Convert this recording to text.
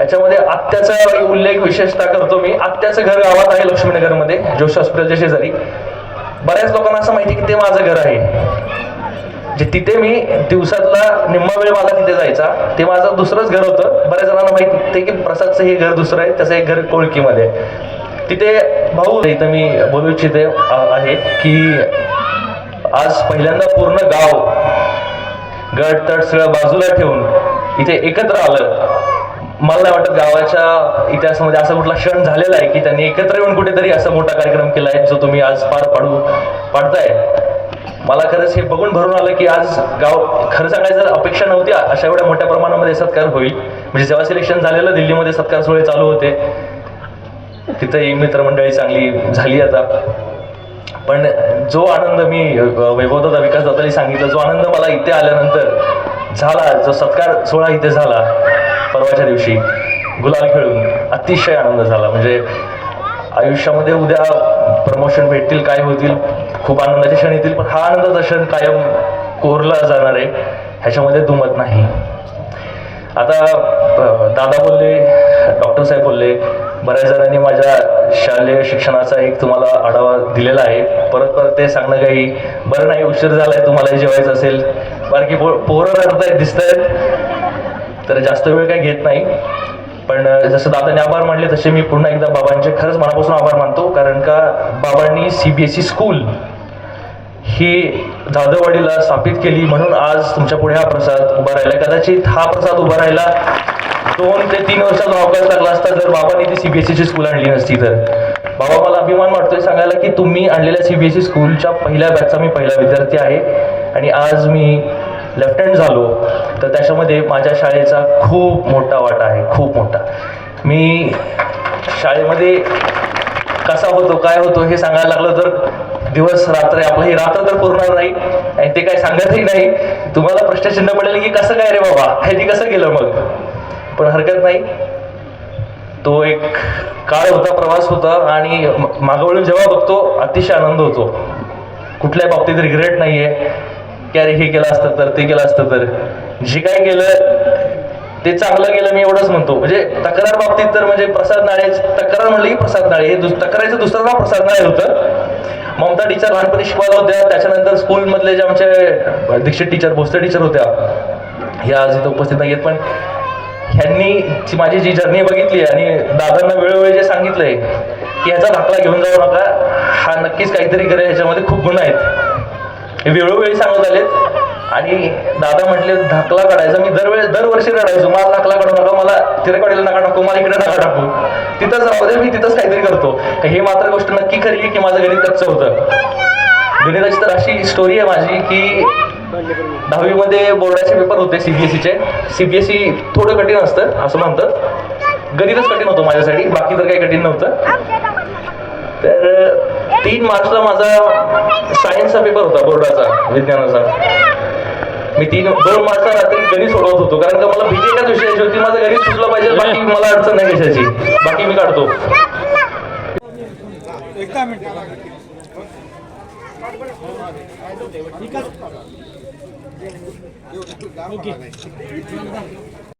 याच्यामध्ये आत्याचा उल्लेख विशेषतः करतो मी. आत्याचं घर गावात आहे लक्ष्मीनगरमध्ये जोश हॉस्पिटलच्या शेजारी. बऱ्याच लोकांना असं माहिती की ते माझं घर आहे. जे तिथे मी दिवसातला निम्मा वेळ मला तिथे जायचा. ते माझं दुसरंच घर होतं. बऱ्याच जणांना माहिती ते की प्रसादचं हे घर दुसरं आहे त्याचं एक घर कोळकीमध्ये आहे. तिथे भाऊ इथं मी बोलू इच्छिते आहे की आज पहिल्यांदा पूर्ण गाव गट तट सगळं बाजूला ठेवून इथे एकत्र आलं. मला नाही वाटत गावाच्या इतिहासामध्ये असा कुठला क्षण झालेला आहे की त्यांनी एकत्र येऊन कुठेतरी असा मोठा कार्यक्रम केला आहे जो तुम्ही आज पार पाडू पाडताय. मला खरंच हे बघून भरून आलं की आज गाव खरं सांगायचं अपेक्षा नव्हती अशा एवढ्या मोठ्या प्रमाणामध्ये सत्कार होईल. म्हणजे जेव्हा सिलेक्शन झालेलं दिल्लीमध्ये सत्कार सोहळे चालू होते तिथंही मित्रमंडळी चांगली झाली आता. पण जो आनंद मी अ, वैभवदादा विकास दादानी सांगितलं जो आनंद मला इथे आल्यानंतर झाला जो सत्कार सोहळा इथे झाला परवाच्या दिवशी गुलाल खेळून अतिशय आनंद झाला. म्हणजे आयुष्यामध्ये उद्या प्रमोशन भेटतील काय होतील खूप आनंदाचे क्षण येतील पण हा आनंदाचा क्षण कायम कोरला जाणार आहे ह्याच्यामध्ये दुमत नाही. आता दादा बोलले डॉक्टर साहेब बोलले बऱ्याच जणांनी माझ्या शालेय शिक्षणाचा एक तुम्हाला आढावा दिलेला आहे. परत परत ते सांगणं काही बरं नाही उशीर झालाय तुम्हाला जेवायचं असेल. बारकी पो पोरं रडतायत दिसत आहेत तर जास्त वेळ काही घेत नाही. पण जसं दादाने आभार मानले तसे मी पुन्हा एकदा बाबांचे खरंच मनापासून आभार मानतो. कारण का बाबांनी C B S E school ही जाधववाडीला स्थापित केली. म्हणून आज तुमच्यापुढे हा प्रसाद उभा राहिला. कदाचित हा प्रसाद उभा राहिला दोन ते तीन वर्षाचा अवकाश लागला असता जर बाबांनी ती सीबीएसईची स्कूल आणली नसती तर. बाबा मला अभिमान वाटतोय सांगायला की तुम्ही आणलेल्या सीबीएसई स्कूलच्या पहिल्या बॅचचा मी पहिला विद्यार्थी आहे. आणि आज मी लेफ्टनंट झालो तर त्याच्यामध्ये माझ्या शाळेचा खूप मोठा वाटा आहे खूप मोठा. मी शाळेमध्ये कसा होतो काय होतो हे सांगायला लागलं तर दिवस रात्र आपलं हे रात्र तर पुरणार नाही आणि ते काय सांगतही नाही. तुम्हाला प्रश्नचिन्ह पडेल की कसं काय रे बाबा ह्याची कसं गेलं मग? पण हरकत नाही. तो एक काळ होता प्रवास होता आणि मागवळून जेव्हा बघतो अतिशय आनंद होतो. कुठल्याही बाबतीत रिग्रेट आहे की अरे हे केलं असतं तर ते केलं असतं तर. जे काय केलं ते चांगलं केलं मी एवढंच म्हणतो. म्हणजे तक्रार बाबतीत तर म्हणजे प्रसाद नाळे तक्रार म्हणलं की प्रसाद नाळे हे दुस तक्रारीचं दुसरं नाव प्रसाद नाळे होतं. ममता टीचर लहानपणी शिकवायला होत्या. त्याच्यानंतर स्कूलमधले जे आमचे दीक्षित टीचर भोसले टीचर होत्या. ह्या आज इथं उपस्थित नाही आहेत पण ह्यांनी ची माझी जी जर्नी बघितली आणि दादांना वेळोवेळी जे सांगितलंय की ह्याचा दाखला घेऊन जाऊ नका. हा नक्कीच काहीतरी करेल ह्याच्यामध्ये खूप गुण आहेत. हे वेळोवेळी सांगत आलेत. आणि दादा म्हटले धाकला काढायचा मी दरवेळेस दरवर्षी काढायचो मला धाकला काढू नका मला तिरेकवाडीला नका टाकू मला इकडे नका टाकू. तिथंच राहू दे मी तिथंच काहीतरी करतो. हे मात्र गोष्ट नक्की खरी आहे की माझं गणित कच्चं होतं. गणिताची तर अशी स्टोरी आहे माझी की दहावीमध्ये बोर्डाचे पेपर होते सीबीएसईचे सीबीएसई थोडं कठीण असतं असं म्हणतात. गणितच कठीण होतं माझ्यासाठी बाकी तर काही कठीण नव्हतं. तर तीन मार्चला माझा सायन्सचा पेपर होता बोर्डाचा विज्ञानाचा. मी तीन दोन मार्चला रात्री गणित सोडवत होतो कारण का मला भीती एकाच विषयाची होती माझं गणित सुटलं पाहिजे बाकी मला अडचण नाही कशाची. बाकी मी काढतो.